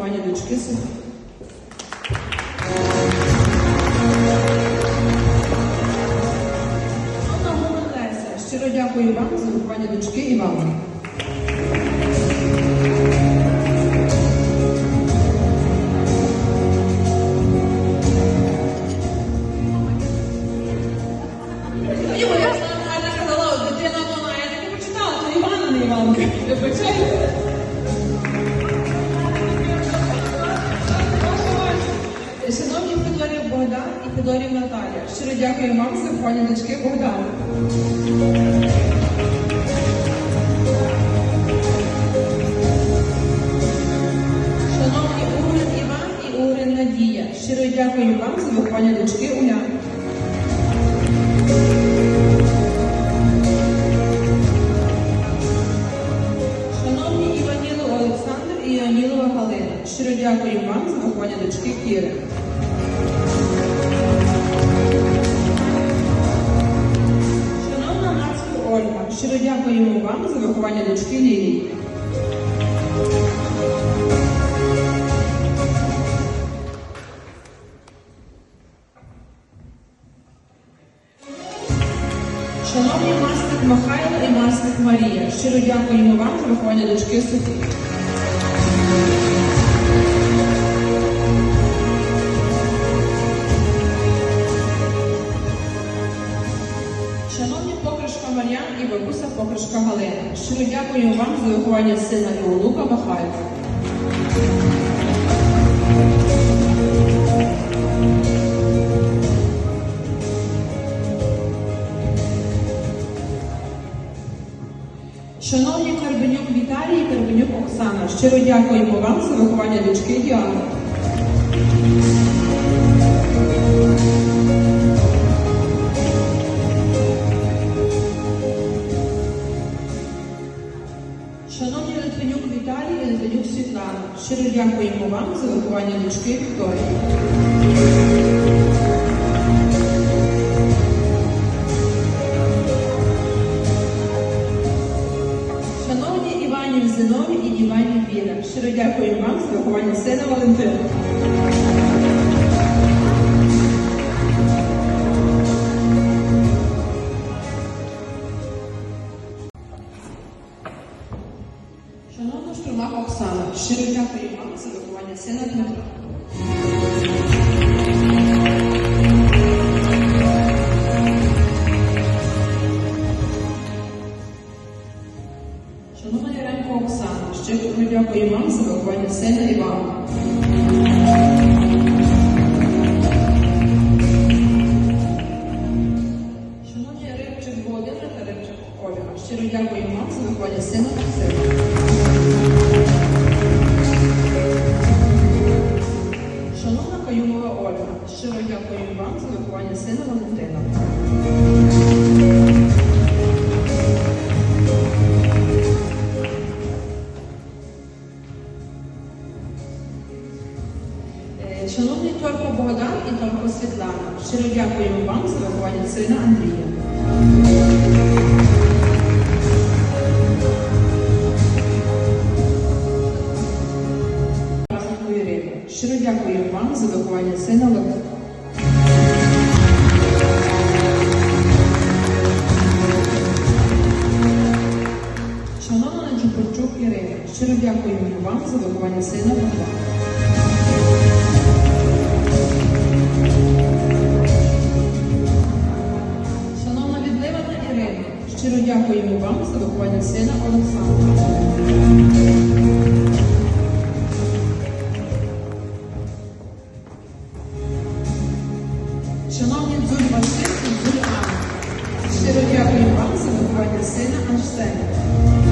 виховання дочки Софії. Леся, щиро дякую вам за виховання дочки і вам. І Наталія, щиро дякую вам за виховання дочки Богдана. Шановні Угрин Іван і Угрин Надія, щиро дякую вам за виховання дочки Уляни. Шановні Іваніло Олександр і Іонілова Галина, щиро дякую вам за виховання дочки Кіри. Дякуємо вам за виховання дочки Лілії. Шановні масник Михайло і масник Марія, щиро дякуємо вам за виховання дочки Софії. Бабуся покришка Галина, щиро дякуємо вам за виховання сина Іолука Михайла. Шановні Карбенюк Віталій і Карбенюк Оксана, щиро дякуємо вам за виховання І Світлана, щиро дякуємо вам за виховання дочки Вікторії. Шановні Іванів Зинові і Іванів Віра, щиро дякую вам за виховання сина Валентина. Щиро дякую вам за виховання сина Дмитра. Шановна Яренко Оксана, щиро дякую вам за виховання сина Івана. Торко Богдан і Торко Світлана, щиро дякуємо вам за виховання сина Андрія. Щиро дякуємо вам за виховання сина Левка. Шановна Джупарчук Ірина, щиро дякуємо вам за виховання сина Богдана. Дякуємо вам за виховання сина Олександра. Шановні Дзуль Василь і Дзуль Анна, щиро дякуємо вам за виховання сина Арсена.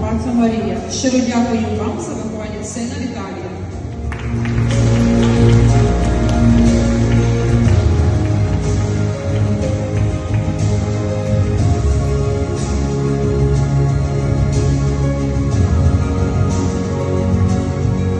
Праця Марія. Щиро дякую вам за виховання сина Віталія.